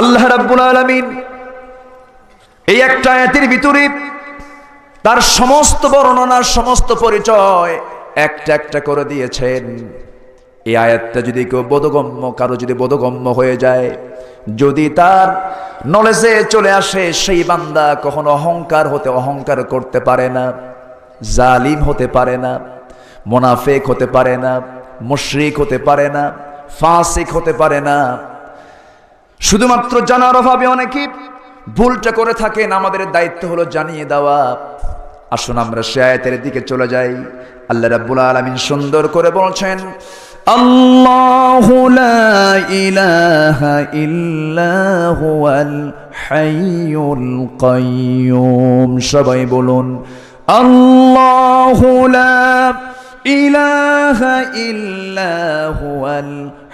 আল্লাহ রাব্বুল আলামিন এই একটা আয়াতের ভিতরে তার সমস্ত বর্ণনার সমস্ত পরিচয় একটা একটা করে দিয়েছেন। এই আয়াতটা যদি কেউ বোধগম্য, কারও যদি বোধগম্য হয়ে যায়, যদি তার নলেজে চলে আসে, সেই বান্দা কখনো অহংকার হতে অহংকার করতে পারে না, জালিম হতে পারে না, মোনাফেক হতে পারে না, মুশরিক হতে পারে না, ফাসিক হতে পারে না। শুধুমাত্র জানার অভাবে অনেকে ভুলটা করে থাকেন। আমাদের দায়িত্ব হলো জানিয়ে দেওয়া। আসুন আমরা সে আয়াতের দিকে চলে যাই। আল্লাহ রাব্বুল আলামিন সুন্দর করে বলছেন, আল্লাহু লা ইলাহা ইল্লা হুয়াল হাইয়ুল সবাই বলুন, আল্লাহু লা ইলাহা ইল্লা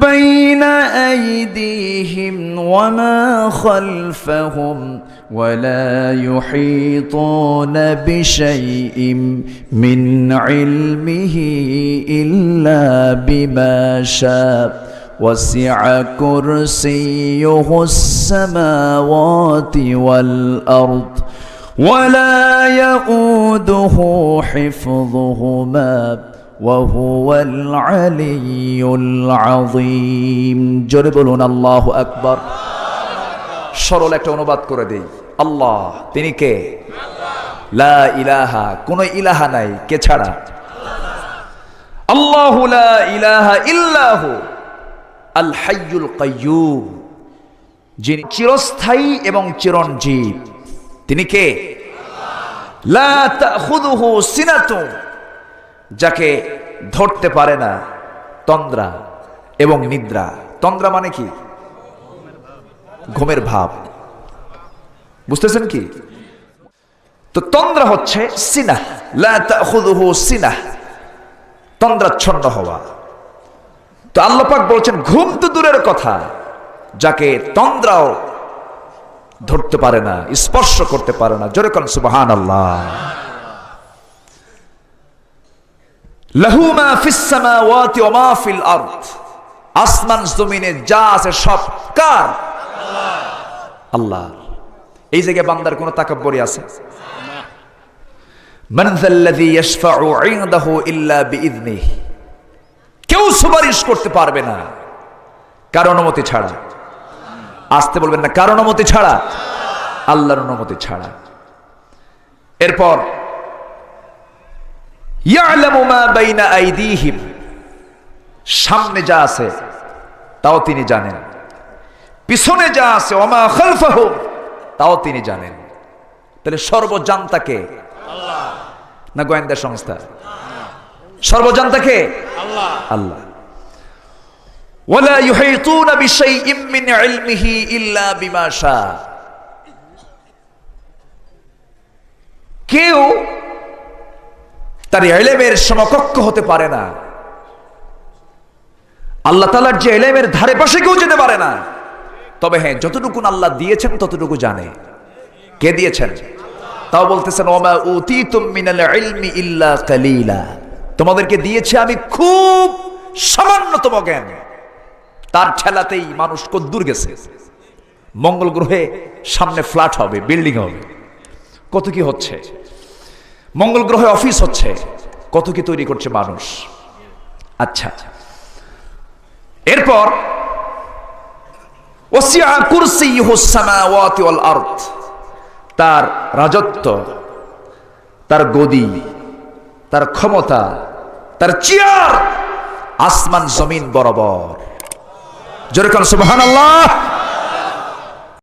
بين أيديهم وما خلفهم ولا يحيطون بشيء من علمه إلا بما شاء. وسع كرسيه السماوات والأرض ولا يؤوده حفظهما. وهو العلي العظيم جربلون الله أكبر সরল একটা অনুবাদ করে দেই আল্লাহ তিনি কে লা ইলাহা কোন ইলাহা নাই কে ছাড়া আল্লাহ লা ইলাহা ইল্লাহু আল হাইয়ুল কাইয়ুম যিনি চিরস্থায়ী এবং চিরঞ্জীব তিনি কে লা তাখুদুহু সিনাতু যাকে ধরতে পারে না তন্দ্রা এবং নিদ্রা। তন্দ্রা মানে কি? ঘুমের ভাব। বুঝতেছেন কি? তো তন্দ্রা হচ্ছে সিনা। সিনা। তন্দ্রাচ্ছন্ন হওয়া। তো আল্লাহ পাক বলছেন, ঘুম তো দূরের কথা, যাকে তন্দ্রাও ধরতে পারে না, স্পর্শ করতে পারে না। জোরে কন সুবহান আল্লাহ লাহু মা ফিস ওয়া আসমান যা আছে কেউ সুপারিশ করতে পারবে না। কার অনুমতি ছাড়া। আসতে বলবেন না, কার অনুমতি ছাড়া। আল্লাহর অনুমতি ছাড়া। এরপর সামনে যা আছে তাও তিনি জানেন। পিছনে যা আছে ওমা খালফাহুম তাও তিনি জানেন। তাহলে সর্বজান্তাকে না গোয়েন্দা সংস্থা? সর্বজান্তাকে আল্লাহ। কেউ তার এলেমের সমকক্ষ হতে পারে না। আল্লাহ তালার যে এলেমের ধারে পাশে কেউ যেতে পারে না। তবে হ্যাঁ যতটুকুন আল্লাহ দিয়েছেন, ততটুকু জানে। কে দিয়েছেন? তাও বলতেছেন কালিলা। তোমাদেরকে দিয়েছে আমি খুব সামান্যতম জ্ঞান। তার ঠেলাতেই মানুষ কদ্দূর গেছে। মঙ্গল গ্রহে সামনে ফ্ল্যাট হবে, বিল্ডিং হবে। কত কি হচ্ছে? মঙ্গল গ্রহে অফিস হচ্ছে। কত কি তৈরি করছে মানুষ? আচ্ছা। এরপর তার রাজত্ব, তার গদি, তার ক্ষমতা, তার চেয়ার আসমান জমিন বরাবর। জোরে কোন, সুবহানাল্লাহ!